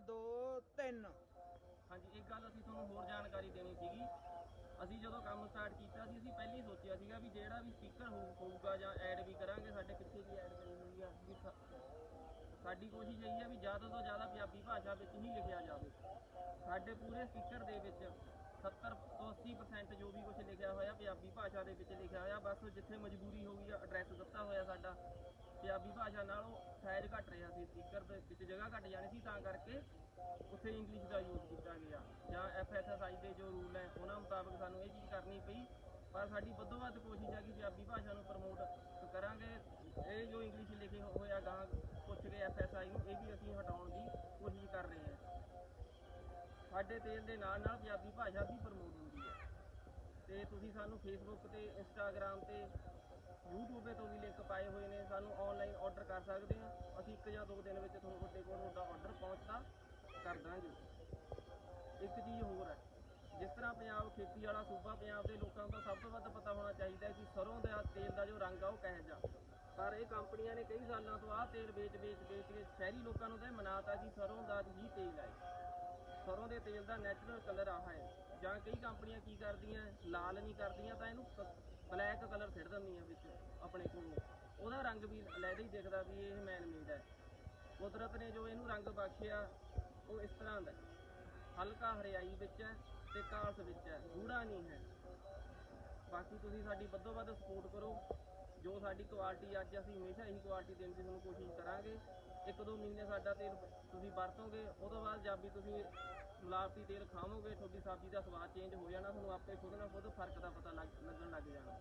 2 3 ਹਾਂਜੀ, ਇੱਕ ਗੱਲ ਅਸੀਂ ਤੁਹਾਨੂੰ ਹੋਰ ਜਾਣਕਾਰੀ ਦੇਣੀ ਸੀਗੀ। ਅਸੀਂ ਜਦੋਂ ਕੰਮ ਸਟਾਰਟ ਕੀਤਾ ਸੀ, ਅਸੀਂ ਪਹਿਲਾਂ ਹੀ ਸੋਚਿਆ ਸੀਗਾ ਵੀ ਜਿਹੜਾ ਵੀ ਸਪੀਕਰ ਹੋਊਗਾ ਜਾਂ ਐਡ ਵੀ ਕਰਾਂਗੇ, ਸਾਡੇ ਪਿੱਛੇ ਵੀ ਐਡ ਕਰੀ ਹੋਈ ਆ, ਵੀ ਸਾਡੀ ਕੋਸ਼ਿਸ਼ ਇਹ ਹੈ ਵੀ ਜ਼ਿਆਦਾ ਤੋਂ ਜ਼ਿਆਦਾ ਪੰਜਾਬੀ ਭਾਸ਼ਾ ਵਿੱਚ ਹੀ ਲਿਖਿਆ ਜਾਵੇ। ਸਾਡੇ ਪੂਰੇ ਸਪੀਕਰ ਦੇ ਵਿੱਚ 70 ਤੋਂ 80% ਜੋ ਵੀ ਕੁਝ ਲਿਖਿਆ ਹੋਇਆ, ਪੰਜਾਬੀ ਭਾਸ਼ਾ ਦੇ ਵਿੱਚ ਲਿਖਿਆ ਹੋਇਆ, ਬਸ ਜਿੱਥੇ ਮਜਬੂਰੀ ਹੋ ਗਈ ਆ ਐਡਰੈਸ ਦਿੱਤਾ ਪੰਜਾਬੀ ਭਾਸ਼ਾ ਨਾਲੋਂ ਸਾਈਜ਼ ਘਟ ਰਿਹਾ ਸੀ ਸਪੀਕਰ ਦੇ ਵਿੱਚ ਜਗ੍ਹਾ ਘਟ ਜਾਣੀ ਸੀ, ਤਾਂ ਕਰਕੇ ਉੱਥੇ ਇੰਗਲਿਸ਼ ਦਾ ਯੂਜ਼ ਕੀਤਾ ਗਿਆ। ਜਾਂ ਐਫਐਸਐਸਆਈ ਦੇ ਜੋ ਰੂਲ ਹੈ, ਉਹਨਾਂ ਮੁਤਾਬਕ ਸਾਨੂੰ ਇਹ ਚੀਜ਼ ਕਰਨੀ ਪਈ। ਪਰ ਸਾਡੀ ਵੱਧੋ ਵੱਧ ਕੋਸ਼ਿਸ਼ ਹੈ ਕਿ ਪੰਜਾਬੀ ਭਾਸ਼ਾ ਨੂੰ ਪ੍ਰਮੋਟ ਕਰਾਂਗੇ। ਇਹ ਜੋ ਇੰਗਲਿਸ਼ ਲਿਖੇ ਹੋਇਆ ਗਾਂ ਪੁੱਛ ਕੇ ਐਫਐਸਆਈ ਨੂੰ, ਇਹ ਵੀ ਅਸੀਂ ਹਟਾਉਣ ਦੀ ਕੋਸ਼ਿਸ਼ ਕਰ ਰਹੇ ਹਾਂ। ਸਾਡੇ ਤੇਲ ਦੇ ਨਾਲ ਨਾਲ ਪੰਜਾਬੀ ਭਾਸ਼ਾ ਵੀ ਪ੍ਰਮੋਟ ਹੁੰਦੀ ਹੈ। ਤੇ ਤੁਸੀਂ ਸਾਨੂੰ ਫੇਸਬੁੱਕ ਤੇ ਇੰਸਟਾਗ੍ਰam ਤੇ, YouTube ਤੇ ਤੋਂ ਵੀ ਲਿੰਕ ਪਾਏ ਹੋਏ ਨੇ। ਸਾਨੂੰ ਆਨਲਾਈਨ ਆਰਡਰ ਕਰ ਸਕਦੇ ਆ ਅਸੀਂ ਇੱਕ ਜਾਂ ਦੋ ਦਿਨ ਵਿੱਚ ਤੁਹਾਨੂੰ ਤੁਹਾਡੇ ਕੋਲ ਤੁਹਾਡਾ ਆਰਡਰ ਪਹੁੰਚਦਾ ਕਰ ਦਾਂਗੇ। ਇੱਕ ਚੀਜ਼ ਹੋਰ ਹੈ, ਜਿਸ ਤਰ੍ਹਾਂ ਪੰਜਾਬ ਖੇਤੀ ਵਾਲਾ ਸੂਬਾ, ਪੰਜਾਬ ਦੇ ਲੋਕਾਂ ਨੂੰ ਸਭ ਤੋਂ ਵੱਧ ਪਤਾ ਹੋਣਾ ਚਾਹੀਦਾ ਕਿ ਸਰੋਂ ਦਾ ਤੇਲ ਦਾ ਜੋ ਰੰਗ ਆ ਉਹ ਕਿਹੋ ਜਿਹਾ। ਪਰ ਇਹ ਕੰਪਨੀਆਂ ਨੇ ਕਈ ਸਾਲਾਂ ਤੋਂ ਆਹ ਤੇਲ ਵੇਚ ਵੇਚ ਵੇਚ ਕੇ ਸ਼ਹਿਰੀ ਲੋਕਾਂ ਨੂੰ ਤਾਂ ਇਹ ਮਨਾਤਾ ਕਿ ਸਰੋਂ ਦਾ ਹੀ ਤੇਲ ਹੈ ਸਰੋਂ ਦੇ ਤੇਲ ਦਾ ਨੈਚੁਰਲ ਕਲਰ ਆਹ ਹੈ। ਜਾਂ ਕਈ ਕੰਪਨੀਆਂ ਕੀ ਕਰਦੀਆਂ, ਲਾਲ ਨਹੀਂ ਕਰਦੀਆਂ, ਤਾਂ ਇਹਨੂੰ ਬਲੈਕ ਕਲਰ ਸਿੱਟ ਦਿੰਦੀਆਂ ਵਿੱਚ ਆਪਣੇ ਕੋਲ। ਉਹਦਾ ਰੰਗ ਵੀ ਲੈਦਾ ਹੀ ਦਿਖਦਾ ਵੀ ਇਹ ਮੈਨ ਮੇਡ ਹੈ। ਕੁਦਰਤ ਨੇ ਜੋ ਇਹਨੂੰ ਰੰਗ ਬਖਸ਼ਿਆ, ਉਹ ਇਸ ਤਰ੍ਹਾਂ ਦਾ ਹਲਕਾ ਹਰਿਆਈ ਵਿੱਚ ਹੈ ਤੇ ਕਾਲਸ ਵਿੱਚ ਹੈ, ਗੂੜਾ ਨਹੀਂ ਹੈ। ਬਾਕੀ ਤੁਸੀਂ ਸਾਡੀ ਵੱਧੋ ਵੱਧ ਸਪੋਰਟ ਕਰੋ। ਜੋ ਸਾਡੀ ਕੁਆਲਿਟੀ ਅੱਜ ਅਸੀਂ ਹਮੇਸ਼ਾ ਇਹੀ ਕੁਆਲਿਟੀ ਦੇਣ ਦੀ ਤੁਹਾਨੂੰ ਕੋਸ਼ਿਸ਼ ਕਰਾਂਗੇ। ਇੱਕ ਦੋ ਮਹੀਨੇ ਸਾਡਾ ਤੇਲ ਤੁਸੀਂ ਵਰਤੋਗੇ, ਉਹ ਤੋਂ ਬਾਅਦ ਜਦ ਵੀ ਤੁਸੀਂ ਮਿਲਾਵਟੀ ਤੇਲ ਖਾਵੋਗੇ, ਤੁਹਾਡੀ ਸਬਜ਼ੀ ਦਾ ਸਵਾਦ ਚੇਂਜ ਹੋ ਜਾਣਾ, ਤੁਹਾਨੂੰ ਆਪੇ ਖੁਦ ਨਾ ਖੁਦ ਫ਼ਰਕ ਦਾ ਪਤਾ ਲੱਗ, ਲੱਗਣ ਲੱਗ ਜਾਣਾ।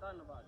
ਧੰਨਵਾਦ।